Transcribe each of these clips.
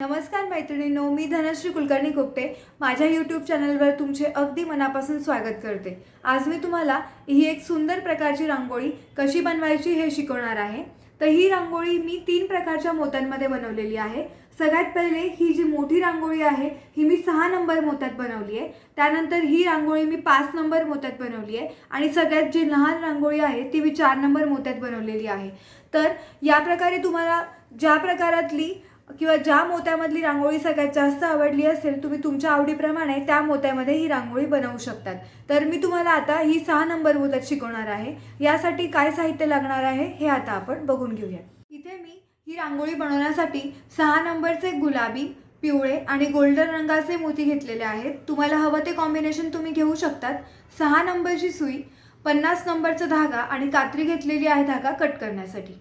नमस्कार मैत्रिणींनो मी धनश्री कुलकर्णी गुप्ते माझ्या यूट्यूब चॅनलवर तुमचे अगदी मनापासून स्वागत करते. आज मी तुम्हाला ही एक सुंदर प्रकारची रांगोळी कशी बनवायची हे शिकवणार आहे. तर ही रांगोळी मी तीन प्रकारच्या मोत्यांमध्ये बनवलेली आहे. सगळ्यात पहिले ही जी मोठी रांगोळी आहे ही मी सहा नंबर मोत्यात बनवली आहे. त्यानंतर ही रांगोळी मी पाच नंबर मोत्यात बनवली आहे. आणि सगळ्यात जी लहान रांगोळी आहे ती मी चार नंबर मोत्यात बनवलेली आहे. तर या प्रकारे तुम्हाला ज्या प्रकारातली किंवा ज्या मोत्यामधली रांगोळी सगळ्यात जास्त आवडली असेल तुम्ही तुमच्या आवडीप्रमाणे त्या मोत्यामध्ये ही रांगोळी बनवू शकतात. तर मी तुम्हाला आता ही सहा नंबर मोत्यात शिकवणार आहे. यासाठी काय साहित्य लागणार आहे हे आता आपण बघून घेऊया. इथे मी ही रांगोळी बनवण्यासाठी सहा नंबरचे गुलाबी पिवळे आणि गोल्डन रंगाचे मोती घेतलेले आहेत. तुम्हाला हवं ते कॉम्बिनेशन तुम्ही घेऊ शकतात. सहा नंबरची सुई पन्नास नंबरचा धागा आणि कात्री घेतलेली आहे धागा कट करण्यासाठी.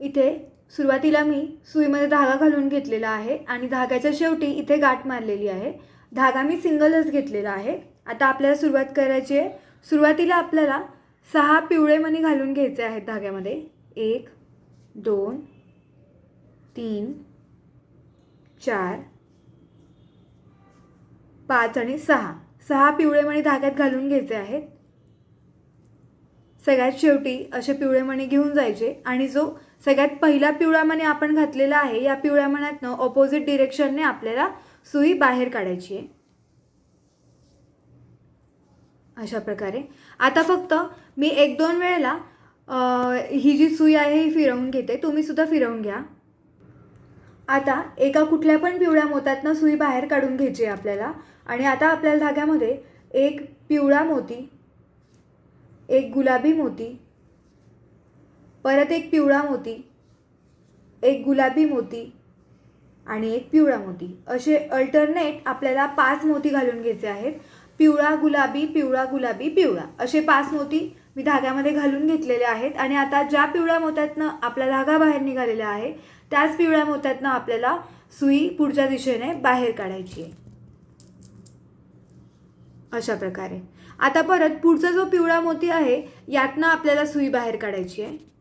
इथे सुरुवातीला मी सुईमध्ये धागा घालून घेतलेला आहे आणि धाग्याच्या शेवटी इथे गाठ मारलेली आहे. धागा मी सिंगलच घेतलेला आहे. आता आपल्याला सुरुवात करायची आहे. सुरुवातीला आपल्याला सहा पिवळे मणी घालून घ्यायचे आहेत धाग्यामध्ये. एक दोन तीन चार पाच आणि सहा. सहा पिवळे मणी धाग्यात घालून घ्यायचे आहेत. सगळ्यात शेवटी असे पिवळे मणी घेऊन जायचे आणि जो सगळ्यात पहिला पिवळा मणी आपण घातलेला आहे. या पिवळ्या मण्यातनं ऑपोजिट डिरेक्शनने आपल्याला सुई बाहेर काढायची आहे. अशा प्रकारे. आता फक्त मी एक दोन वेळेला ही जी सुई आहे ही फिरवून घेते. तुम्ही सुद्धा फिरवून घ्या. आता एका कुठल्या पण पिवळ्या मोत्यातनं सुई बाहेर काढून घ्यायची आहे आपल्याला. आणि आता आपल्याला धाग्यामध्ये एक पिवळा मोती एक गुलाबी मोती परत एक पिवळा मोती एक गुलाबी मोती आणि एक पिवळा मोती. असे अल्टरनेट आपल्याला पाच मोती घालून घ्यायचे आहेत. पिवळा गुलाबी पिवळा गुलाबी पिवळा. असे पाच मोती मी धाग्यामध्ये घालून घेतलेले आहेत आणि आता ज्या पिवळ्या मोत्यातनं आपला धागा बाहेर निघालेला आहे त्याच पिवळ्या मोत्यातनं आपल्याला सुई पुढच्या दिशेने बाहेर काढायची आहे. अशा प्रकारे. आता परत पुढचा जो पिवळा मोती आहे यातनं आपल्याला सुई बाहेर काढायची आहे.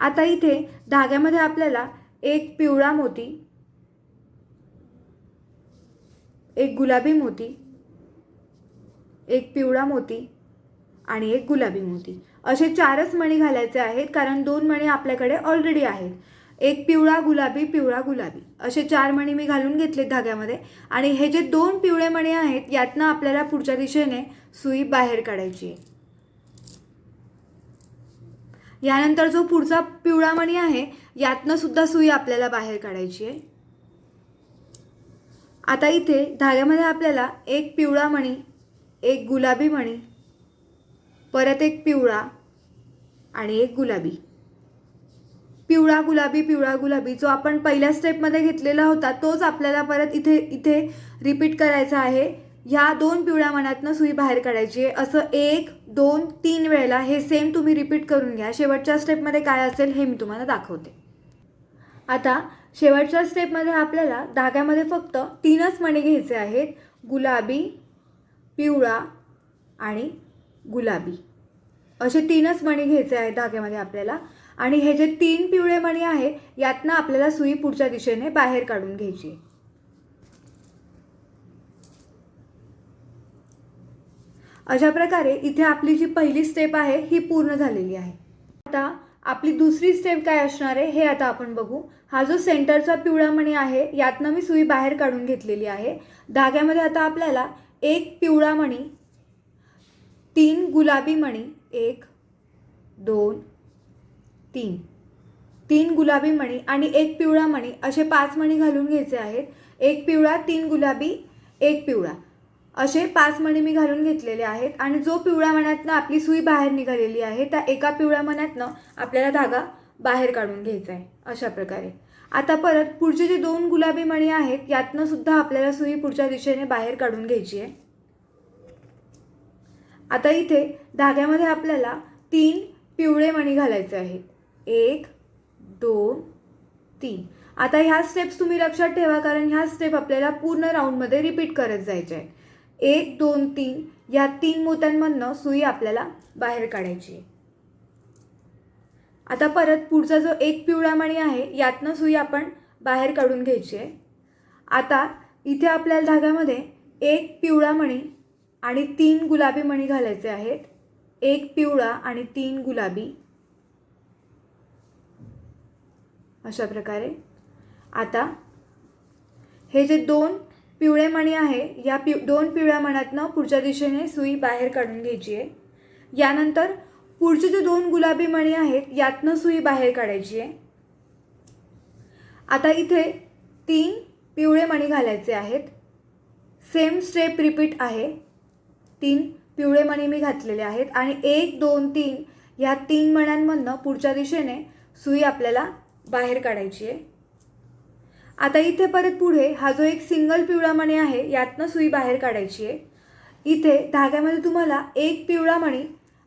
आता इथे धाग्यामध्ये आपल्याला एक पिवळा मोती एक गुलाबी मोती एक पिवळा मोती आणि एक गुलाबी मोती. असे चारच मणी घालायचे आहेत कारण दोन मणी आपल्याकडे ऑलरेडी आहेत. एक पिवळा गुलाबी पिवळा गुलाबी. असे चार मणी मी घालून घेतले धाग्यामध्ये आणि हे जे दोन पिवळे मणी आहेत यातनं आपल्याला पुढच्या दिशेने सुई बाहेर काढायची आहे. यानंतर जो पुढचा पिवळा मणी आहे यातनं सुद्धा सुई आपल्याला बाहेर काढायची आहे. आता इथे धाग्यामध्ये आपल्याला एक पिवळा मणी एक गुलाबी मणी परत एक पिवळा आणि एक गुलाबी. पिवळा गुलाबी पिवळा गुलाबी जो आपण पहिल्या स्टेपमध्ये घेतलेला होता तोच आपल्याला परत इथे इथे रिपीट करायचा आहे. ह्या दोन पिवळ्या मनातनं सुई बाहेर काढायची आहे. असं एक दोन तीन वेळेला हे सेम तुम्ही रिपीट करून घ्या. शेवटच्या स्टेपमध्ये काय असेल हे मी तुम्हाला दाखवते. आता शेवटच्या स्टेपमध्ये आपल्याला धाग्यामध्ये फक्त तीनच मणी घ्यायचे आहेत. गुलाबी पिवळा आणि गुलाबी. असे तीनच मणी घ्यायचे आहेत धाग्यामध्ये आपल्याला. आणि हे जे तीन पिवळे मणी आहे यातनं आपल्याला सुई पुढच्या दिशेने बाहेर काढून घ्यायची आहे. अशा प्रकारे इथे आपली जी पहिली स्टेप आहे ही पूर्ण झालेली आहे. आता आपली दुसरी स्टेप काय असणार आहे हे आता आपण बघू. हा जो सेंटरचा पिवळा मणी आहे यातनं मी सुई बाहेर काढून घेतलेली आहे. धाग्यामध्ये आता आपल्याला एक पिवळा मणी तीन गुलाबी मणी एक दोन तीन. तीन गुलाबी मणी आणि एक पिवळा मणी असे पाच मणी घालून घ्यायचे आहेत. एक पिवळा तीन गुलाबी एक पिवळा. असे पाच मणी मी घालून घेतलेले आहेत आणि जो पिवळ्या मण्यातनं आपली सुई बाहेर निघालेली आहे त्या एका पिवळ्या मण्यातनं आपल्याला धागा बाहेर काढून घ्यायचा आहे अशा प्रकारे. आता परत पुढचे जे दोन गुलाबी मणी आहेत यातनं सुद्धा आपल्याला सुई पुढच्या दिशेने बाहेर काढून घ्यायची आहे. आता इथे धाग्यामध्ये आपल्याला तीन पिवळे मणी घालायचे आहेत. एक दोन तीन. आता ह्या स्टेप्स तुम्ही लक्षात ठेवा कारण ह्या स्टेप आपल्याला पूर्ण राऊंडमध्ये रिपीट करत जायच्या आहे एक दोन तीन या तीन मोत्यांमधनं सुई आपल्याला बाहेर काढायची आहे. आता परत पुढचा जो एक पिवळा मणी आहे यातनं सुई आपण बाहेर काढून घ्यायची आहे. आता इथे आपल्याला धाग्यामध्ये एक पिवळा मणी आणि तीन गुलाबी मणी घालायचे आहेत. एक पिवळा आणि तीन गुलाबी. अशा प्रकारे. आता हे जे दोन पिवळे मणी आहे या पिव दोन पिवळ्या मण्यातनं पुढच्या दिशेने सुई बाहेर काढून घ्यायची आहे यानंतर पुढचे जे दोन गुलाबी मणी आहेत यातनं सुई बाहेर काढायची आहे आता इथे तीन पिवळे मणी घालायचे आहेत. सेम स्टेप रिपीट आहे. तीन पिवळे मणी मी घातलेले आहेत आणि एक दोन तीन ह्या तीन मण्यांमधनं पुढच्या दिशेने सुई आपल्याला बाहेर काढायची आहे आता इथे परत पुढे हा जो एक सिंगल पिवळा मणी आहे यातनं सुई बाहेर काढायची आहे. इथे धाग्यामध्ये तुम्हाला एक पिवळा मणी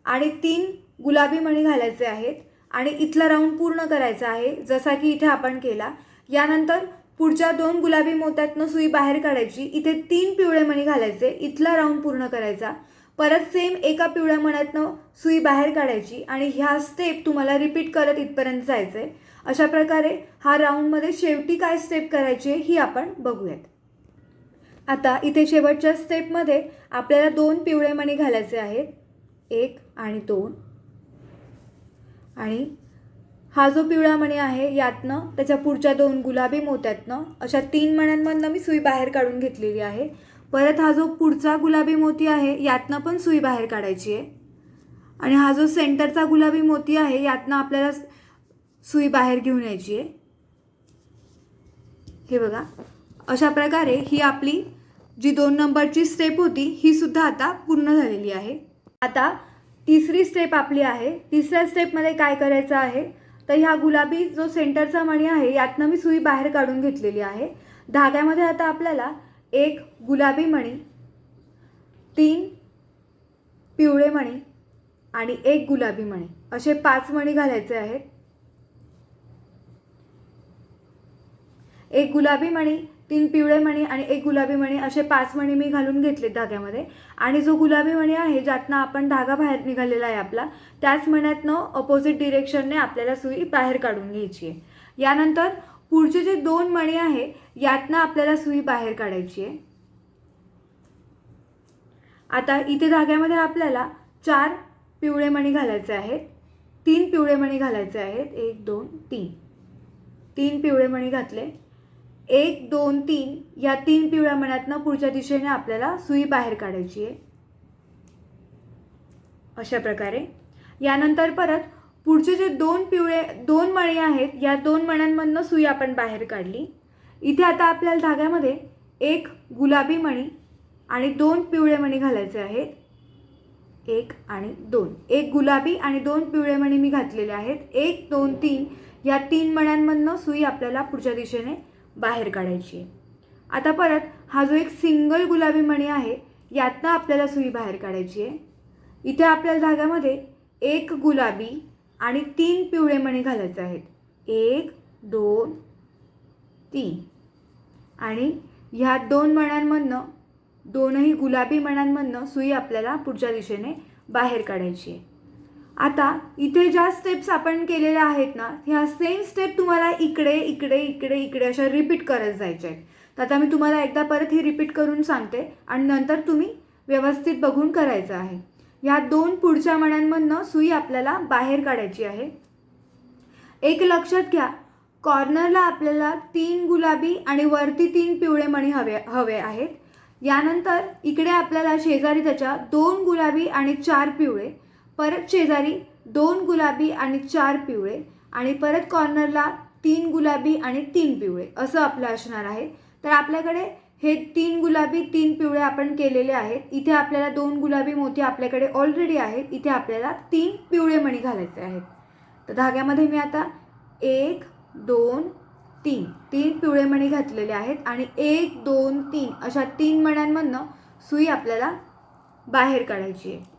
आणि तीन गुलाबी मणी घालायचे आहेत आणि इथला राऊंड पूर्ण करायचा आहे जसा की इथे आपण केला. यानंतर पुढच्या दोन गुलाबी मोत्यातनं सुई बाहेर काढायची. इथे तीन पिवळे मणी घालायचे इथला राऊंड पूर्ण करायचा. परत सेम एका पिवळ्या मण्यातनं सुई बाहेर काढायची आणि ह्या स्टेप तुम्हाला रिपीट करत इथपर्यंत जायचं आहे अशा प्रकारे हा राऊंडमध्ये शेवटी काय स्टेप करायची आहे ही आपण बघूयात. आता इथे शेवटच्या स्टेपमध्ये आपल्याला दोन पिवळे मणी घालायचे आहेत. एक आणि दोन. आणि हा जो पिवळा मणी आहे यातनं त्याच्या पुढच्या दोन गुलाबी मोत्यातनं अशा तीन मण्यांमधनं मी सुई बाहेर काढून घेतलेली आहे. परत हा जो पुढचा गुलाबी मोती आहे यातनं पण सुई बाहेर काढायची आहे. आणि हा जो सेंटरचा गुलाबी मोती आहे यातनं आपल्याला सुई बाहेर घेऊन यायची आहे. हे बघा. अशा प्रकारे ही आपली जी दोन नंबरची स्टेप होती ही सुद्धा आता पूर्ण झालेली आहे. आता तिसरी स्टेप आपली आहे. तिसऱ्या स्टेपमध्ये काय करायचं आहे? तर ह्या गुलाबी जो सेंटरचा मणी आहे यातनं मी सुई बाहेर काढून घेतलेली आहे. धाग्यामध्ये आता आपल्याला एक गुलाबी मणी तीन पिवळे मणी आणि एक गुलाबी मणी असे पाच मणी घालायचे आहेत. एक गुलाबी मणी तीन पिवळे मणी आणि एक गुलाबी मणी असे पाच मणी मी घालून घेतले धाग्यामध्ये. आणि जो गुलाबी मणी आहे ज्यातनं आपण धागा बाहेर निघालेला आहे आपला त्याच मण्यातनं अपोजिट डिरेक्शनने आपल्याला सुई बाहेर काढून घ्यायची आहे. यानंतर पुढचे जे दोन मणी आहे यातनं आपल्याला सुई बाहेर काढायची आहे. आता इथे धाग्यामध्ये आपल्याला चार पिवळे मणी घालायचे आहेत. तीन पिवळे मणी घालायचे आहेत. एक दोन तीन. तीन पिवळे मणी घातले. एक दोन तीन या तीन पिवळ्या मण्यातनं पुढच्या दिशेने आपल्याला सुई बाहेर काढायची आहे. अशा प्रकारे. यानंतर परत पुढचे जे दोन पिवळे दोन मणी आहेत या दोन मण्यांमधनं सुई आपण बाहेर काढली. इथे आता आपल्याला धाग्यामध्ये एक गुलाबी मणी आणि दोन पिवळे मणी घालायचे आहेत. एक आणि दोन. एक गुलाबी आणि दोन पिवळे मणी मी घातलेले आहेत. एक दोन तीन या तीन मण्यांमधनं सुई आपल्याला पुढच्या दिशेने बाहेर काढायची आहे. आता परत हा जो एक सिंगल गुलाबी मणी आहे यातनं आपल्याला सुई बाहेर काढायची आहे. इथे आपल्याला धाग्यामध्ये एक गुलाबी आणि तीन पिवळे मणी घालायचे आहेत. एक दोन तीन. आणि ह्या दोन मण्यांमधनं दोनही गुलाबी मण्यांमधनं सुई आपल्याला पुढच्या दिशेने बाहेर काढायची आहे. आता इथे ज्या स्टेप्स आपण केलेल्या आहेत ना ह्या सेम स्टेप तुम्हाला इकडे इकडे इकडे इकडे अशा रिपीट करत जायच्या आहेत. तर आता मी तुम्हाला एकदा परत ही रिपीट करून सांगते आणि नंतर तुम्ही व्यवस्थित बघून करायचं आहे. ह्या दोन पुढच्या मण्यांमधनं सुई आपल्याला बाहेर काढायची आहे. एक लक्षात घ्या कॉर्नरला आपल्याला तीन गुलाबी आणि वरती तीन पिवळे मणी हवे हवे आहेत. यानंतर इकडे आपल्याला शेजारी त्याच्या दोन गुलाबी आणि चार पिवळे परत शेजारी दोन गुलाबी आणि चार पिवळे आणि परत कॉर्नरला तीन गुलाबी आणि तीन पिवळे असं आपलं असणार आहे. तर आपल्याकडे हे तीन गुलाबी तीन पिवळे आपण केलेले आहेत. इथे आपल्याला दोन गुलाबी मोती आपल्याकडे ऑलरेडी आहेत. इथे आपल्याला तीन पिवळे मणी घालायचे आहेत. तर धाग्यामध्ये मी आता एक दोन तीन तीन पिवळे मणी घातलेले आहेत आणि एक दोन तीन अशा तीन मण्यांमधनं सुई आपल्याला बाहेर काढायची आहे.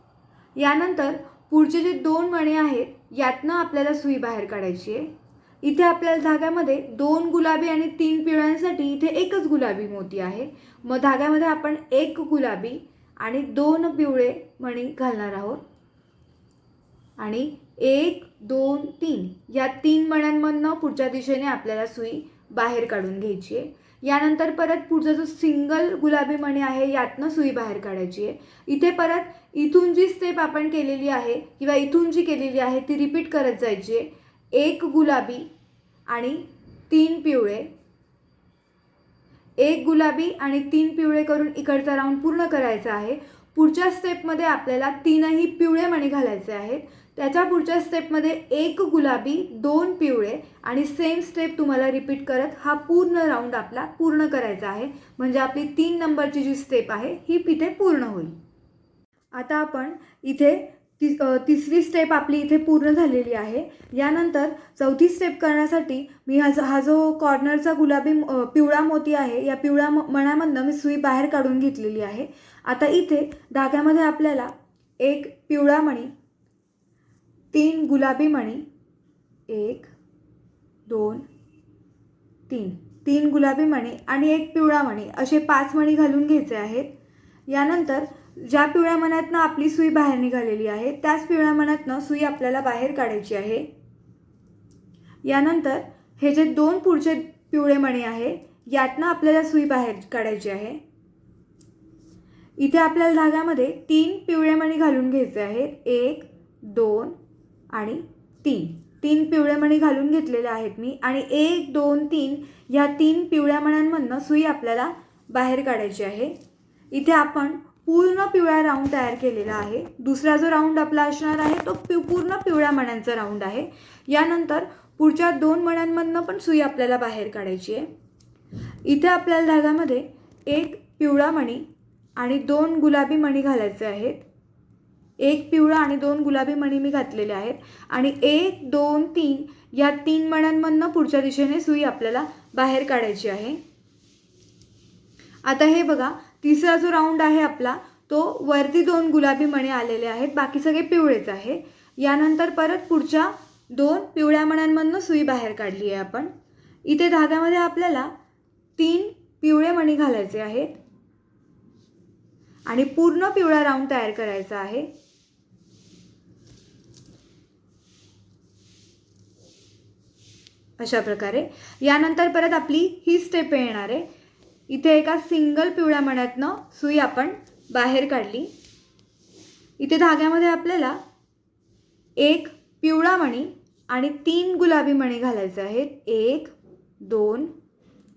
यानंतर पुढचे जे दोन मणे आहेत यातनं आपल्याला सुई बाहेर काढायची आहे. इथे आपल्याला धाग्यामध्ये दोन गुलाबी आणि तीन पिवळ्यांसाठी इथे एकच गुलाबी मोती आहे. मग धाग्यामध्ये आपण एक गुलाबी आणि दोन पिवळे मणी घालणार आहोत. आणि एक दोन तीन या तीन मण्यांमधनं पुढच्या दिशेने आपल्याला सुई बाहेर काढून घ्यायची आहे. यानंतर परत पुढचा जो सिंगल गुलाबी मणी आहे यातनं सुई बाहेर काढायची आहे. इथे परत इथून जी स्टेप आपण केलेली आहे किंवा इथून जी केलेली आहे ती रिपीट करत जायची आहे. एक गुलाबी आणि तीन पिवळे. एक गुलाबी आणि तीन पिवळे करून इकडचा राऊंड पूर्ण करायचा आहे. पुढच्या स्टेपमध्ये आपल्याला तीनही पिवळे मणी घालायचे आहेत. त्याच्या पुढच्या स्टेपमध्ये एक गुलाबी दोन पिवळे आणि सेम स्टेप तुम्हाला रिपीट करत हा पूर्ण राऊंड आपला पूर्ण करायचा आहे. म्हणजे आपली तीन नंबरची जी स्टेप आहे ही तिथे पूर्ण होईल. आता आपण इथे ति तिसरी स्टेप आपली इथे पूर्ण झालेली आहे. यानंतर चौथी स्टेप करण्यासाठी मी हा जो हा जो कॉर्नरचा गुलाबी पिवळा मोती आहे या पिवळा म- मण्यामधनं मी सुई बाहेर काढून घेतलेली आहे. आता इथे धाग्यामध्ये आपल्याला एक पिवळा मणी तीन गुलाबी मणी एक दोन तीन तीन गुलाबी मणी आणि एक पिवळा मणी असे पाच मणी घालून घ्यायचे आहेत. यानंतर ज्या पिवळ्या मनातनं आपली सुई बाहेर निघालेली आहे त्याच पिवळ्या मनातनं सुई आपल्याला बाहेर काढायची आहे. यानंतर हे जे दोन पुढचे पिवळे मणी आहे यातनं आपल्याला सुई बाहेर काढायची आहे. इथे आपल्याला धाग्यामध्ये तीन पिवळे मणी घालून घ्यायचे आहेत. एक दोन आणि तीन. तीन पिवळे मणी घालून घेतलेले आहेत मी आणि एक दोन तीन ह्या तीन पिवळ्या मण्यांमधनं सुई आपल्याला बाहेर काढायची आहे. इथे आपण पूर्ण पिवळा राऊंड तयार केलेला आहे. दुसरा जो राऊंड आपला असणार आहे तो पि पूर्ण पिवळ्या मण्यांचा राऊंड आहे. यानंतर पुढच्या दोन मण्यांमधनं पण सुई आपल्याला बाहेर काढायची आहे. इथे आपल्याला धागामध्ये एक पिवळा मणी आणि दोन गुलाबी मणी घालायचे आहेत. एक पिवळा आणि दोन गुलाबी मणी मी घातलेले आहेत. आणि एक दोन तीन या तीन मण्यांमधनं पुढच्या दिशेने सुई आपल्याला बाहेर काढायची आहे. आता हे बघा तिसरा जो राऊंड आहे आपला तो वरती दोन गुलाबी मणी आलेले आहेत. बाकी सगळे पिवळेच आहे. यानंतर परत पुढच्या दोन पिवळ्या मण्यांमधनं सुई बाहेर काढली आहे आपण. इथे धाग्यामध्ये आपल्याला तीन पिवळे मणी घालायचे आहेत. आणि पूर्ण पिवळा राऊंड तयार करायचा आहे. अशा प्रकारे. यानंतर परत आपली ही स्टेप येणार आहे. इथे एका सिंगल पिवळ्या मण्यातनं सुई आपण बाहेर काढली. इथे धाग्यामध्ये आपल्याला एक पिवळा मणी आणि तीन गुलाबी मणी घालायचे आहेत. एक दोन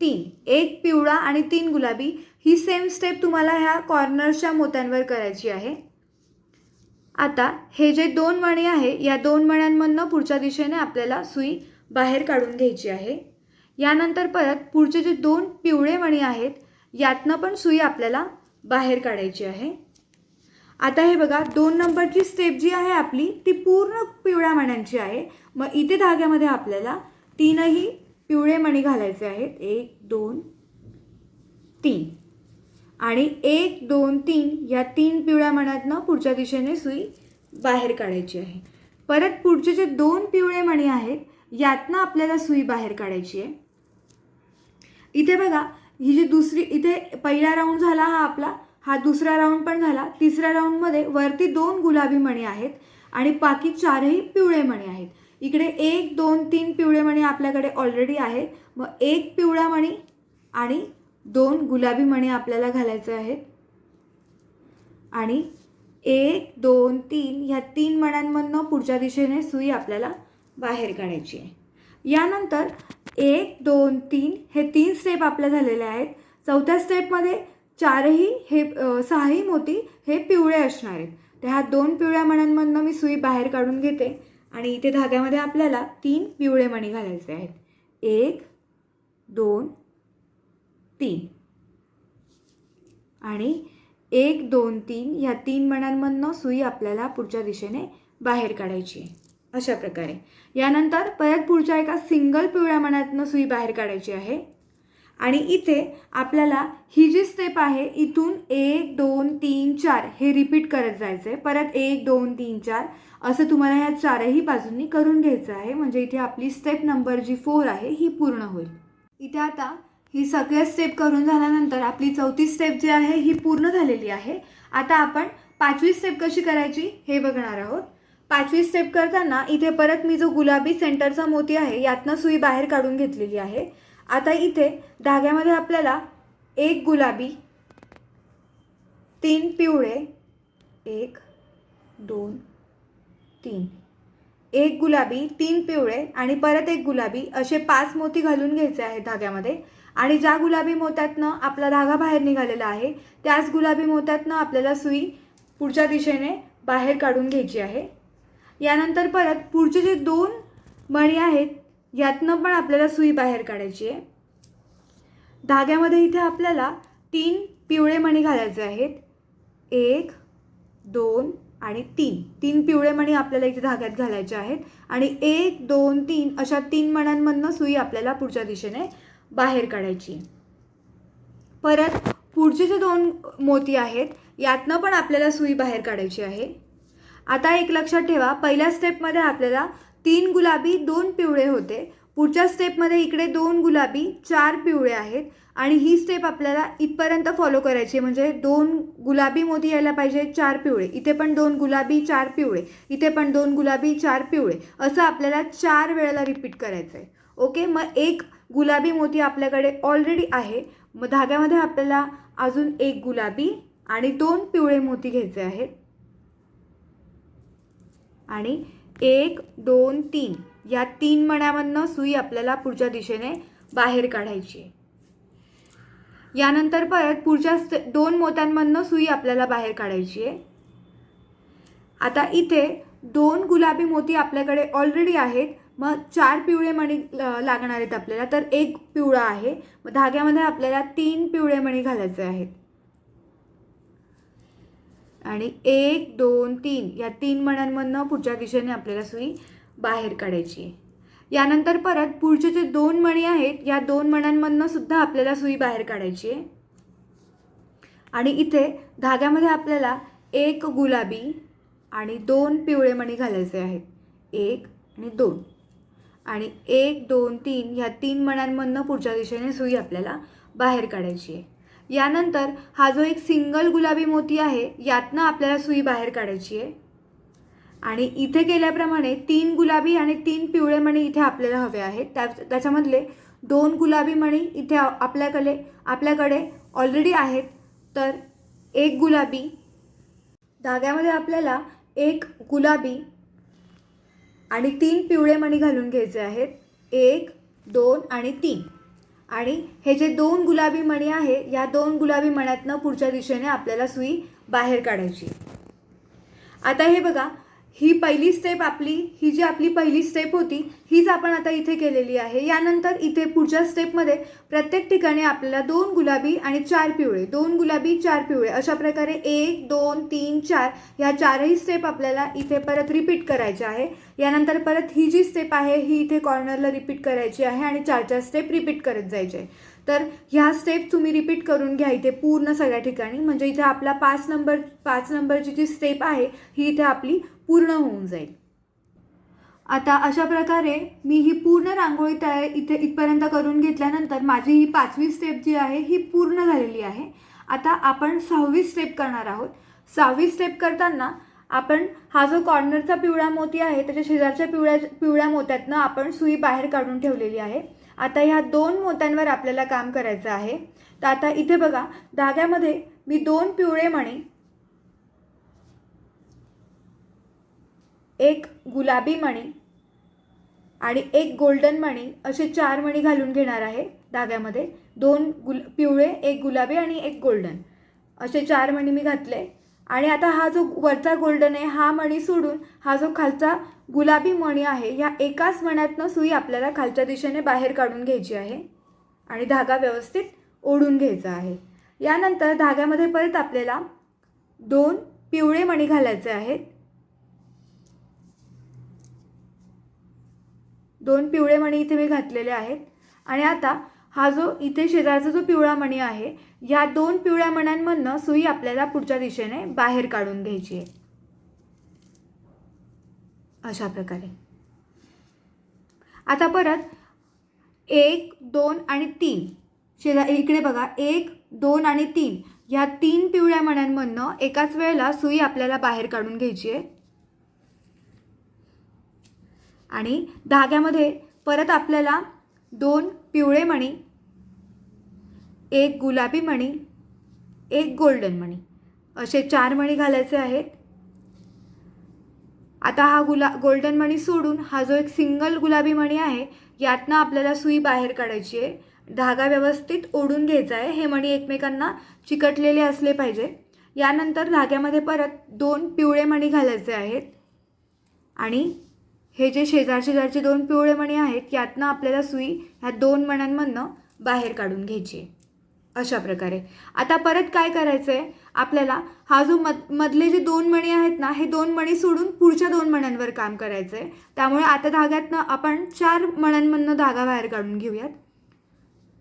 तीन. एक पिवळा आणि तीन गुलाबी ही सेम स्टेप तुम्हाला ह्या कॉर्नरच्या मोत्यांवर करायची आहे. आता हे जे दोन मणी आहे या दोन मण्यांमधनं पुढच्या दिशेने आपल्याला सुई बाहेर काढून घ्यायची आहे. यानंतर परत पुढचे जे दोन पिवळे मणी आहेत यातनं पण सुई आपल्याला बाहेर काढायची आहे. आता हे बघा दोन नंबरची स्टेप जी आहे आपली ती पूर्ण पिवळ्या मण्यांची आहे. मग इथे धाग्यामध्ये आपल्याला तीनही पिवळे मणी घालायचे आहेत. एक दोन तीन. आणि एक दोन तीन या तीन पिवळ्या मण्यातनं पुढच्या दिशेने सुई बाहेर काढायची आहे. परत पुढचे जे दोन पिवळे मणी आहेत यातनं आपल्याला सुई बाहेर काढायची आहे. इथे बघा ही जी दुसरी इथे पहिला राऊंड झाला हा आपला हा दुसरा राऊंड पण झाला. तिसऱ्या राऊंडमध्ये वरती दोन गुलाबी मणी आहेत आणि बाकी चारही पिवळे मणी आहेत. इकडे एक दोन तीन पिवळे मणी आपल्याकडे ऑलरेडी आहेत. मग एक पिवळा मणी आणि दोन गुलाबी मणी आपल्याला घालायचे आहेत. आणि एक दोन तीन ह्या तीन मण्यांमधनं पुढच्या दिशेने सुई आपल्याला बाहेर काढायची आहे. यानंतर एक दोन तीन हे तीन स्टेप आपल्या झालेले आहेत. चौथ्या स्टेपमध्ये चारही हे सहाही मोती हे पिवळे असणार आहेत. तर ह्या दोन पिवळ्या मण्यांमधनं मी सुई बाहेर काढून घेते आणि इथे धाग्यामध्ये आपल्याला तीन पिवळे मणी घालायचे आहेत. एक दोन तीन. आणि एक दोन तीन ह्या तीन मण्यांमधनं सुई आपल्याला पुढच्या दिशेने बाहेर काढायची आहे. अशा प्रकारे. यानंतर परत पुढच्या एका सिंगल पिवळ्या मनातनं सुई बाहेर काढायची आहे. आणि इथे आपल्याला ही जी स्टेप आहे इथून एक दोन तीन चार हे रिपीट करत जायचं आहे परत एक दोन तीन चार असं तुम्हाला ह्या चारही बाजूंनी करून घ्यायचं आहे. म्हणजे इथे आपली स्टेप नंबर जी फोर आहे ही पूर्ण होईल. इथे आता ही सगळ्या स्टेप करून झाल्यानंतर आपली चौथी स्टेप जी आहे ही पूर्ण झालेली आहे. आता आपण पाचवी स्टेप कशी करायची हे बघणार आहोत. पाचवी स्टेप करताना इथे परत मी जो गुलाबी सेंटरचा मोती आहे यातनं सुई बाहेर काढून घेतलेली आहे. आता इथे धाग्यामध्ये आपल्याला एक गुलाबी तीन पिवळे एक दोन तीन. एक गुलाबी तीन पिवळे आणि परत एक गुलाबी असे पाच मोती घालून घ्यायचे आहेत धाग्यामध्ये. आणि ज्या गुलाबी मोत्यातनं आपला धागा बाहेर निघालेला आहे त्याच गुलाबी मोत्यातनं आपल्याला सुई पुढच्या दिशेने बाहेर काढून घ्यायची आहे. यानंतर परत पुढचे जे दोन मणी आहेत यातनं पण आपल्याला सुई बाहेर काढायची आहे. धाग्यामध्ये इथे आपल्याला तीन पिवळे मणी घालायचे आहेत. एक दोन आणि तीन. तीन पिवळे मणी आपल्याला इथे धाग्यात घालायचे आहेत. आणि एक दोन तीन अशा तीन मण्यांमधनं सुई आपल्याला पुढच्या दिशेने बाहेर काढायची परत पुढचे जे दोन मोती आहेत यातनं पण आपल्याला सुई बाहेर काढायची आहे. आता एक लक्षात ठेवा पहिल्या स्टेपमध्ये आपल्याला तीन गुलाबी दोन पिवळे होते. पुढच्या स्टेपमध्ये इकडे दोन गुलाबी चार पिवळे आहेत. आणि ही स्टेप आपल्याला इथपर्यंत फॉलो करायची आहे. म्हणजे दोन गुलाबी मोती यायला पाहिजे चार पिवळे. इथे पण दोन गुलाबी चार पिवळे. इथे पण दोन गुलाबी चार पिवळे. असं आपल्याला चार वेळेला रिपीट करायचं आहे ओके मग एक गुलाबी मोती आपल्याकडे ऑलरेडी आहे. मग धाग्यामध्ये आपल्याला अजून एक गुलाबी आणि दोन पिवळे मोती घ्यायचे आहेत. आणि एक दोन तीन. या तीन मण्यामधनं सुई आपल्याला पुढच्या दिशेने बाहेर काढायची आहे. यानंतर परत पुढच्या दोन मोत्यांमधनं सुई आपल्याला बाहेर काढायची आहे. आता इथे दोन गुलाबी मोती आपल्याकडे ऑलरेडी आहेत. मग चार पिवळे मणी लागणार आहेत आपल्याला. तर एक पिवळा आहे. मग धाग्यामध्ये आपल्याला तीन पिवळे मणी घालायचे आहेत. आणि एक दोन तीन या तीन मण्यांमधनं पुढच्या दिशेने आपल्याला सुई बाहेर काढायची आहे. यानंतर परत पुढचे जे दोन मणी आहेत या दोन मण्यांमधनं सुद्धा आपल्याला सुई बाहेर काढायची आहे. आणि इथे धाग्यामध्ये आपल्याला एक गुलाबी आणि दोन पिवळे मणी घालायचे आहेत. एक आणि दोन. आणि एक दोन तीन ह्या तीन मण्यांमधनं पुढच्या दिशेने सुई आपल्याला बाहेर काढायची आहे. यानंतर हा जो एक सिंगल गुलाबी मोती आहे यातनं आपल्याला सुई बाहेर काढायची आहे. आणि इथे केल्याप्रमाणे तीन गुलाबी आणि तीन पिवळे मणी इथे आपल्याला हवे आहेत. त्या त्याच्यामधले दोन गुलाबी मणी इथे आपल्याकडे आपल्याकडे ऑलरेडी आहेत. तर एक गुलाबी धाग्यामध्ये आपल्याला एक गुलाबी आणि तीन पिवळे मणी घालून घ्यायचे आहेत. एक दोन आणि तीन. आणि हे जे दोन गुलाबी मणी आहे या दोन गुलाबी मण्यातनं पुढच्या दिशेने आपल्याला सुई बाहेर काढायची. आता हे बघा ही पहिली स्टेप आपली ही जी आपली पहिली स्टेप होती हीच आपण आता इथे केलेली आहे. यानंतर इथे पुढच्या स्टेपमध्ये प्रत्येक ठिकाणी आपल्याला दोन गुलाबी आणि चार पिवळे दोन गुलाबी चार पिवळे अशा प्रकारे एक दोन तीन चार ह्या चारही स्टेप आपल्याला इथे परत रिपीट करायच्या आहे. यानंतर परत ही जी स्टेप आहे ही इथे कॉर्नरला रिपीट करायची आहे आणि चार चार स्टेप रिपीट करत जायचे आहे. तर ह्या स्टेप तुम्ही रिपीट करून घ्या इथे पूर्ण सगळ्या ठिकाणी. म्हणजे इथे आपला पाच नंबर पाच नंबरची जी स्टेप आहे ही इथे आपली पूर्ण होऊन जाईल. आता अशा प्रकारे मी ही पूर्ण रांगोळी तयार इथे इथपर्यंत करून घेतल्यानंतर माझी ही पाचवी स्टेप जी आहे ही पूर्ण झालेली आहे. आता आपण सहावी स्टेप करणार आहोत. सहावी स्टेप करताना आपण हा जो कॉर्नरचा पिवळा मोती आहे त्याच्या शेजारच्या पिवळ्या पिवळ्या मोत्यातनं आपण सुई बाहेर काढून ठेवलेली आहे. आता ह्या दोन मोत्यांवर आपल्याला काम करायचं आहे. तर आता इथे बघा धाग्यामध्ये मी दोन पिवळे मणी एक गुलाबी मणी आणि एक गोल्डन मणी असे चार मणी घालून घेणार आहे धाग्यामध्ये. दोन गुल पिवळे एक गुलाबी आणि एक गोल्डन. असे चार मणी मी घातले. आणि आता हा जो वरचा गोल्डन आहे हा मणी सोडून हा जो खालचा गुलाबी मणी आहे या एकाच मण्यातनं सुई आपल्याला खालच्या दिशेने बाहेर काढून घ्यायची आहे आणि धागा व्यवस्थित ओढून घ्यायचा आहे. यानंतर धाग्यामध्ये परत आपल्याला दोन पिवळे मणी घालायचे आहेत. दोन पिवळे मणी इथे मी घातलेले आहेत. आणि आता हा जो इथे शेजारचा जो पिवळा मणी आहे या दोन पिवळ्या मण्यांमधनं सुई आपल्याला पुढच्या दिशेने बाहेर काढून घ्यायची आहे. अशा प्रकारे. आता परत एक दोन आणि तीन. शेजार इकडे बघा एक दोन आणि तीन. या तीन पिवळ्या मण्यांमधनं एकाच वेळेला सुई आपल्याला बाहेर काढून घ्यायची आहे. आणि धाग्यामध्ये परत आपल्याला दोन पिवळे मणी एक गुलाबी मणी एक गोल्डन मणी. असे चार मणी घालायचे आहेत. आता हा गुला गोल्डन मणी सोडून हा जो एक सिंगल गुलाबी मणी आहे यातनं आपल्याला सुई बाहेर काढायची आहे. धागा व्यवस्थित ओढून घ्यायचा आहे. हे मणी एकमेकांना चिकटलेले असले पाहिजे. यानंतर धाग्यामध्ये परत दोन पिवळे मणी घालायचे आहेत. आणि हे जे शेजार शेजारचे दोन पिवळे मणी आहेत यातनं आपल्याला सुई ह्या दोन मण्यांमधनं बाहेर काढून घ्यायची आहे. अशा प्रकारे. आता परत काय करायचं आहे आपल्याला हा जो मध मधले जे दोन मणी आहेत ना हे दोन मणी सोडून पुढच्या दोन मण्यांवर काम करायचं आहे त्यामुळे आता धाग्यातनं आपण चार मण्यांमधनं धागा बाहेर काढून घेऊयात.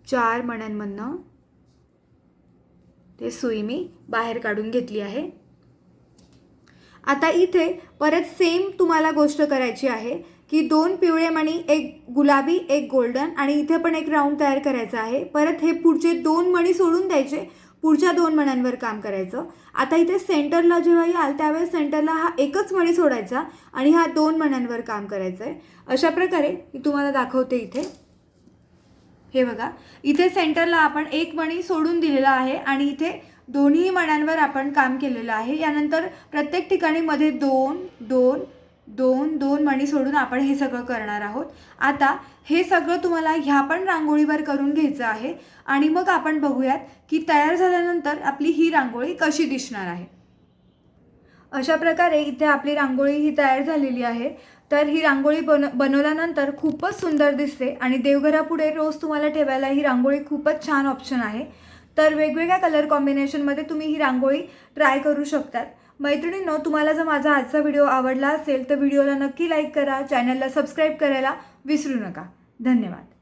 चार मण्यांमधनं ते सुई मी बाहेर काढून घेतली आहे. आता इथे परत सेम तुम्हाला गोष्ट करायची आहे की दोन पिवळे मणी एक गुलाबी एक गोल्डन आणि इथे पण एक राऊंड तयार करायचा आहे. परत हे पुढचे दोन मणी सोडून द्यायचे पुढच्या दोन मण्यांवर काम करायचं. आता इथे सेंटरला जेव्हा याल त्यावेळेस सेंटरला हा एकच मणी सोडायचा आणि हा दोन मण्यांवर काम करायचं आहे अशा प्रकारे मी तुम्हाला दाखवते इथे. हे बघा इथे सेंटरला आपण एक मणी सोडून दिलेला आहे आणि इथे दोन्ही मण्यांवर आपण काम केलेलं आहे. यानंतर प्रत्येक ठिकाणी मध्ये दोन दोन दोन दोन मणी सोडून आपण हे सगळं करणार आहोत. आता हे सगळं तुम्हाला ह्या पण रांगोळीवर करून घ्यायचं आहे आणि मग आपण बघूयात की तयार झाल्यानंतर आपली ही रांगोळी कशी दिसणार आहे. अशा प्रकारे इथे आपली रांगोळी ही तयार झालेली आहे. तर ही रांगोळी बन बनवल्यानंतर खूपच सुंदर दिसते आणि देवघरापुढे रोज तुम्हाला ठेवायला ही रांगोळी खूपच छान ऑप्शन आहे. तर वेगवेगळ्या कलर कॉम्बिनेशनमध्ये तुम्ही ही रांगोळी ट्राय करू शकतात. मैत्रिणींनो तुम्हाला जर माझा आजचा व्हिडिओ आवडला असेल तर व्हिडिओला नक्की लाईक करा चॅनलला सबस्क्राईब करायला विसरू नका. धन्यवाद.